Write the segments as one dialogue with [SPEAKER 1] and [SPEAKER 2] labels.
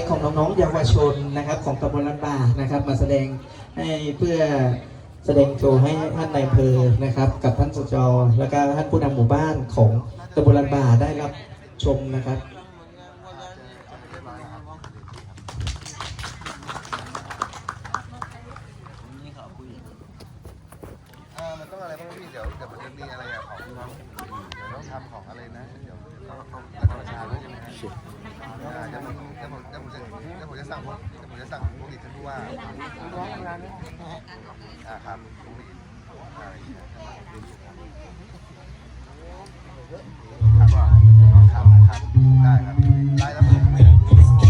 [SPEAKER 1] งของน้องๆเยาวชนนะครับ ของตำบลลันบานะครับ มาแสดงให้เพื่อแสดงโชว์ให้ท่านนายอำเภอนะครับ กับท่านสจแล้วก็ท่านผู้นำหมู่บ้านของตำบลลันบาได้รับชมนะครับ
[SPEAKER 2] เออมันต้องอะไรบ้างพี่เดี๋ยวเดี๋ยวมันจะมีอะไรอะของเดี๋ยวต้องทำของอะไรนะเดี๋ยวต้องรัฐประชาด้วยใช่ไหมครับอ่าเดี๋ยวผมเดี๋ยวผมจะเดี๋ยวผมจะสั่งพวกเดี๋ยวผมจะสั่งพวกนี้ท่านผู้ว่าอ่าครับพวกนี้อะไรครับครับครับได้ครับได้แล้วผมได้ครับได้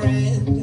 [SPEAKER 3] friend.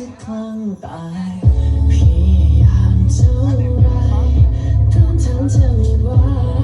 [SPEAKER 3] จะคลั่งตายพยายามเท่าไร
[SPEAKER 4] ต้องทำเธอไม่ไหว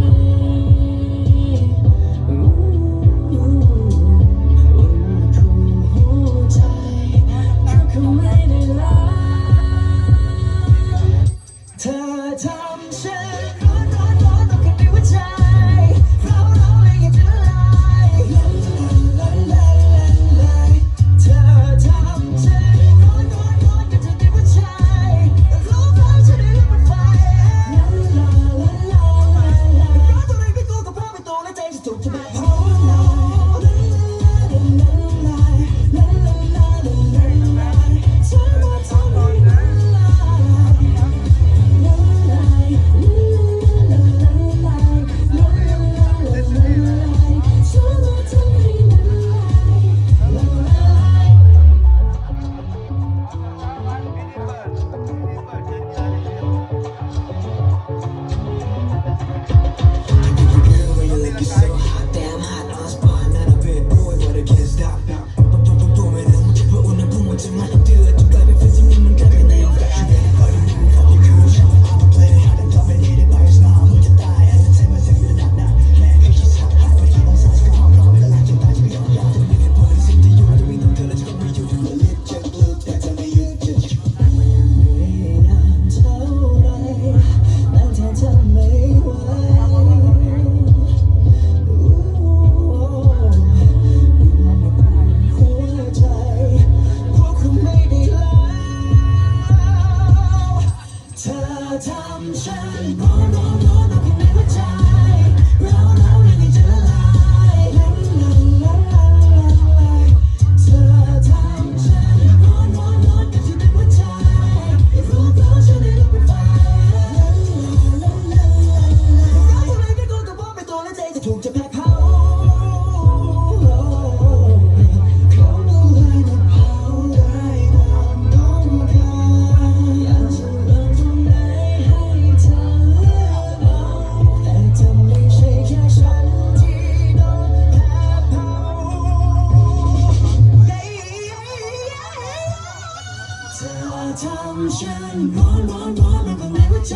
[SPEAKER 4] ฉันร้อนร้อนร้อนมันก็ไม่หัวใจ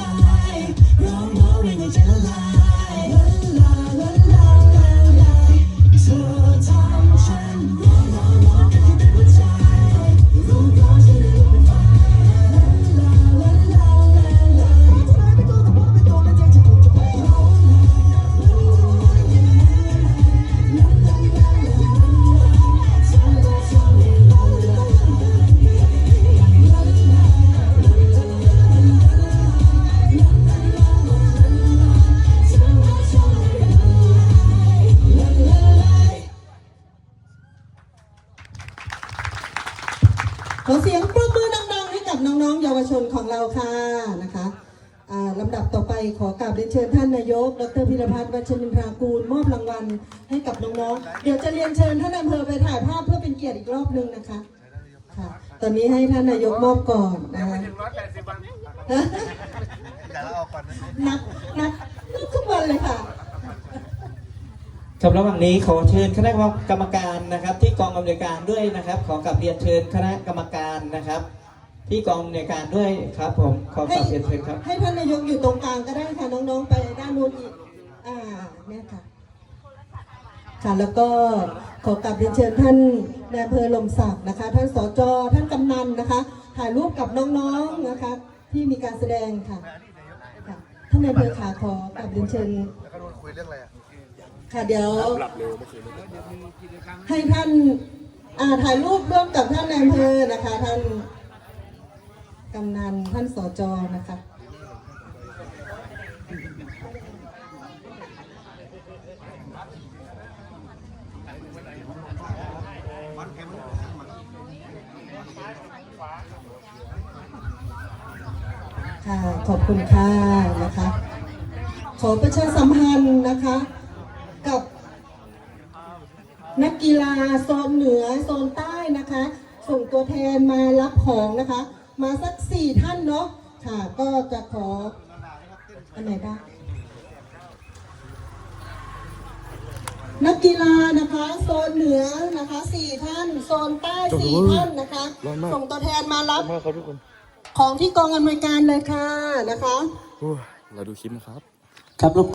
[SPEAKER 4] ร้อนร้อนแร่งให้ใจละลาย เราค่ะนะคะลำดับต่อไปขอกราบเรียนเชิญท่านนายก ดรพิรพัฒน์วัชรินทรากูล มอบรางวัลให้กับน้องๆ เดี๋ยวจะเรียนเชิญท่านอำเภอไปถ่ายภาพเพื่อเป็นเกียรติอีกรอบนึงนะคะค่ะตอนนี้ให้ท่านนายกมอบก่อนนะคะ
[SPEAKER 3] อย่าละออกก่อนนะ
[SPEAKER 4] นับนับนับทุกวันเลยค่ะ
[SPEAKER 1] ครับระหว่างนี้ขอเชิญคณะกรรมการนะครับ ที่กองอำนวยการด้วยนะครับ ขอกลับเรียนเชิญคณะกรรมการนะครับ ที่กองอำนการด้วยครับผมขอกลับเรียนเชิญครับ
[SPEAKER 4] ให้ท่านนายกอยู่ตรงกลางก็ได้ค่ะน้องๆไปด้านนู้นอีกอ่าเนี่ยค่ะค่ะแล้วก็ขอกลับเรียนเชิญท่านนายอำเภอลมศักดิ์นะคะ ท่านสจท่านกำนันนะคะ ถ่ายรูปกับน้องๆนะคะ ที่มีการแสดงค่ะค่ะท่านนายอำเภอขาขอกลับเรียนเชิญ
[SPEAKER 3] แล้วก็โดนคุยเรื่องอะไรอะ
[SPEAKER 4] ค่ะเดี๋ยวให้ท่านอ่าถ่ายรูปร่วมกับท่านนายอำเภอนะคะ ท่าน กำนันท่านสจนะคะค่ะขอบคุณค่ะนะคะ ขอประชาสัมพันธ์นะคะ กับนักกีฬาโซนเหนือโซนใต้นะคะ ส่งตัวแทนมารับของนะคะ มาสักสี่ท่านเนาะค่ะ ก็จะขออันไหนบ้างนักกีฬานะคะโซนเหนือนะคะสี่ท่าน โซนใต้สี่ท่านนะคะ ส่งตัวแทนมารับ
[SPEAKER 5] มากครับทุกคน
[SPEAKER 4] ของที่กองอำนวยการเลยค่ะนะคะ
[SPEAKER 5] โอ้ยเราดูคลิปนะครับ
[SPEAKER 1] ครับ